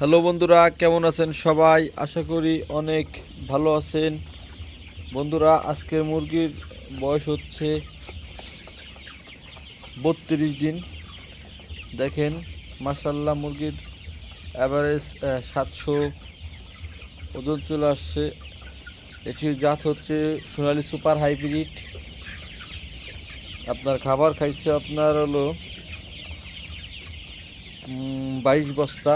Hello বন্ধুরা, কেমন আছেন সবাই? আশা করি অনেক ভালো আছেন। বন্ধুরা, আজকের মুরগির বয়স হচ্ছে বত্রিশ দিন। দেখেন মাসাল্লাহ মুরগির অ্যাভারেজ সাতশো ওজন চলে আসছে। এটির জাত হচ্ছে সোনালি সুপার হাইব্রিড। আপনার খাবার খাইছে আপনার হলো বাইশ বস্তা।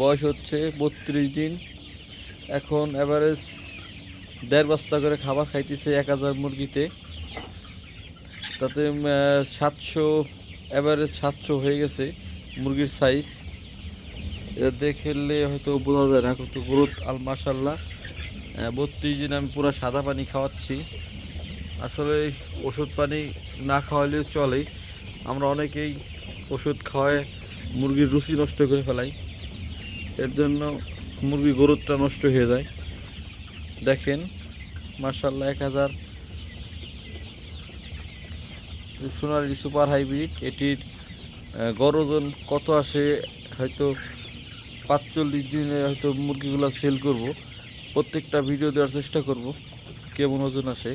বয়স হচ্ছে বত্রিশ দিন। এখন অ্যাভারেজ দেড় বস্তা করে খাবার খাইতেছে এক হাজার মুরগিতে। তাতে সাতশো অ্যাভারেজ সাতশো হয়ে গেছে মুরগির সাইজ এটা দেখলে হয়তো বোঝা যায় না কত গ্রোথ আল মাসাল্লাহ বত্রিশ দিন আমি পুরো সাদা পানি খাওয়াচ্ছি। আসলে ওষুধ পানি না খাওয়ালেও চলে। আমরা অনেকেই ওষুধ খাওয়ায় মুরগির রুচি নষ্ট করে ফেলাই। এর জন্য মুরগি গরুরটা নষ্ট হয়ে যায়। দেখেন মার্শাল্লাহ এক হাজার সোনালি সুপার হাইব্রিড। এটির গড় ওজন কত আসে, হয়তো পাঁচচল্লিশ দিনে হয়তো মুরগিগুলো সেল করব। প্রত্যেকটা ভিডিও দেওয়ার চেষ্টা করব, কেমন ওজন আসে।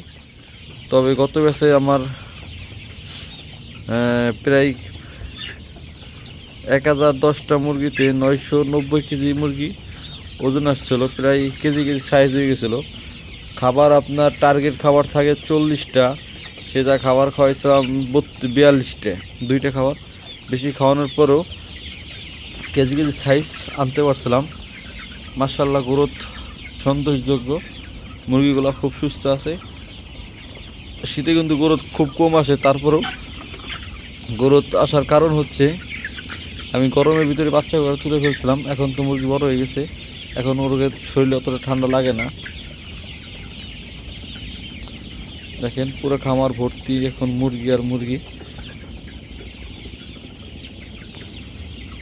তবে গত ব্যাচে আমার প্রায় এক হাজার দশটা মুরগিতে নয়শো নব্বই কেজি মুরগি ওজন আসছিল, প্রায় কেজি কেজি সাইজ হয়ে গেছিল। খাবার আপনার টার্গেট খাবার থাকে চল্লিশটা সে যা খাবার খাওয়াইছিলাম বত্রিশ, বিয়াল্লিশটা, দুইটা খাবার। বেশি খাওয়ানোর পরেও কেজি কেজি সাইজ আনতে পারছিলাম। মার্শাল্লাহ গ্রোথ সন্তোষযোগ্য। মুরগিগুলো খুব সুস্থ আছে। শীতে কিন্তু গ্রোথ খুব কম আসে, তারপরেও গ্রোথ আসার কারণ হচ্ছে আমি গরমের ভিতরে বাচ্চা করে তুলে ফেলছিলাম, এখন তো মুরগি বড় হয়ে গেছে। এখন মুরগির শরীরে অতটা ঠান্ডা লাগে না। দেখেন, পুরো খামার ভর্তি, এখন মুরগি আর মুরগি।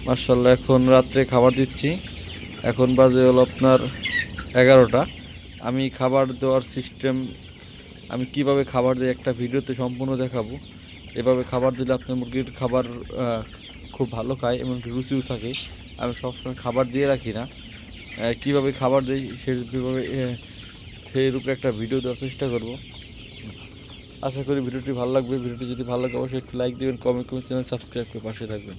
মার্শাল্লাহ এখন রাত্রে খাবার দিচ্ছি। এখন বাজে হলো আপনার এগারোটা। আমি খাবার দেওয়ার সিস্টেম আমি কীভাবে খাবার দিই একটা ভিডিওতে সম্পূর্ণ দেখাবো। এভাবে খাবার দিলে আপনার মুরগির খাবার খুব ভালো খায় এবং রুচিও থাকে। আমি সবসময় খাবার দিয়ে রাখি না। কীভাবে খাবার দিই সেভাবে সেই রূপে একটা ভিডিও দেওয়ার চেষ্টা করব। আশা করি ভিডিওটি ভালো লাগবে। ভিডিওটি যদি ভালো লাগে, অবশ্যই একটু লাইক দেবেন কমেন্ট করবেন চ্যানেল সাবস্ক্রাইব করে পাশে থাকবেন।